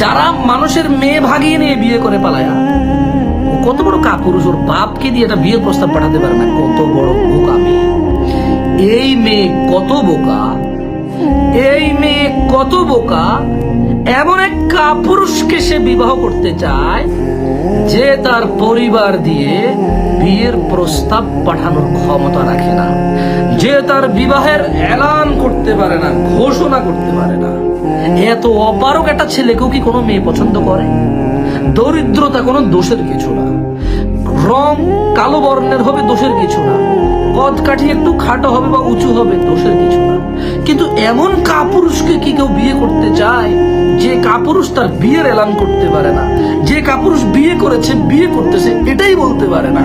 যারা মানুষের মেয়ে ভাগিয়ে নিয়ে বিয়ে করে পালায়া কত বড় কাপুরুষ, ওর বাপকে দিয়ে একটা বিয়ের প্রস্তাব পাঠাতে পারে না, কত বড় বোকা মেয়ে। এই মেয়ে কত বোকা, এই মেয়ে কত বোকা, এমন এক কাপুরুষকে সে বিবাহ করতে চায়, যে তার পরিবার দিয়ে বিয়ের প্রস্তাব পাঠানোর ক্ষমতা রাখে না, যে তার বিবাহের এলান করতে পারে না, ঘোষণা করতে পারে না। এত অপারক একটা ছেলেকেও কি কোনো মেয়ে পছন্দ করে? দরিদ্রতা কোনো দোষের কিছু না। রং কালো বর্ণের হবে দোষের কিছু না। পদ কাঠি একটু খাটো হবে বা উঁচু হবে দোষের কিছু না। কিন্তু এমন কাপুরুষকে কি কেউ বিয়ে করতে চায়, যে কাপুরুষ তার বিয়ের এলান করতে পারে না? যে কাপুরুষ বিয়ে করেছে, বিয়ে করতেছে, এটাই বলতে পারে না।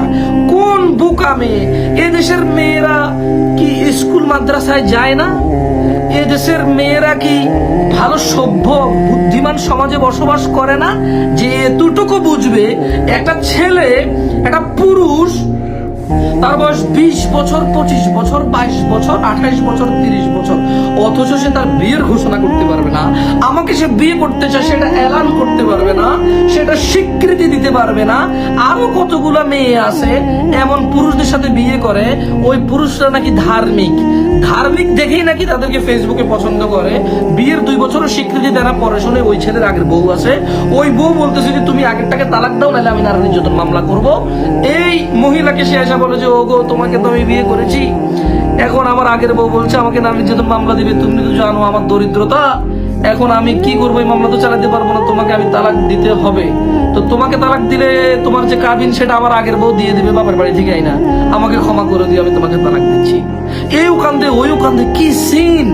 কোন বোকা মেয়ে? এ দেশের মেয়েরা কি স্কুল, মাদ্রাসায় যায় না? এ দেশের মেয়েরা কি ভালো, সভ্য, বুদ্ধিমান সমাজে বসবাস করে না? যে এতটুকু বুঝবে, একটা ছেলে, একটা পুরুষ, তার বয়স বিশ বছর, পঁচিশ বছর, বাইশ বছর, আঠাইশ বছর, তিরিশ বছর, অথচ সে তার বিয়ের ঘোষণা করতে পারবে না। আমাকে সে বিয়ে করতে চায়, সেটা এলান করতে পারবে না, সেটা স্বীকৃতি দিতে পারবে না। আরও কতগুলো মেয়ে আছে, এমন পুরুষদের সাথে বিয়ে করে, ওই পুরুষরা নাকি ধার্মিক। ধার্মিক দেখেই নাকি তাদেরকে ফেসবুকে পছন্দ করে। বিয়ের দুই বছরের স্বীকৃতি দেওয়া পরে শুনে ওই ছেলের আগের বউ আছে। ওই বউ বলতেছে যে, তুমি আগেরটাকে তালাক দাও, নাহলে আমি নারী নির্যাতন মামলা করব। এই মহিলাকে সে এসে বলে যে ও গো তোমাকে তো আমি বিয়ে করেছি। এখন আমার আগের বউ বলছে, আমাকে নারী নির্যাতন মামলা দিবে। তুমি তো জানো আমার দরিদ্রতা। এখন আমি কি করব? এই মামলা তো চালাতে পারব না। তোমাকে আমি তালাক দিতে হবে। তো তোমাকে তালাক দিলে তোমার যে কাবিন, সেটা আমার আগের বউ দিয়ে দিবে বাবার বাড়ি থেকে আইনা। আমাকে ক্ষমা করে দিও, আমি তোমাকে তালাক দিচ্ছি। এই উকান্দে, ওই উকান্দে কি সিন?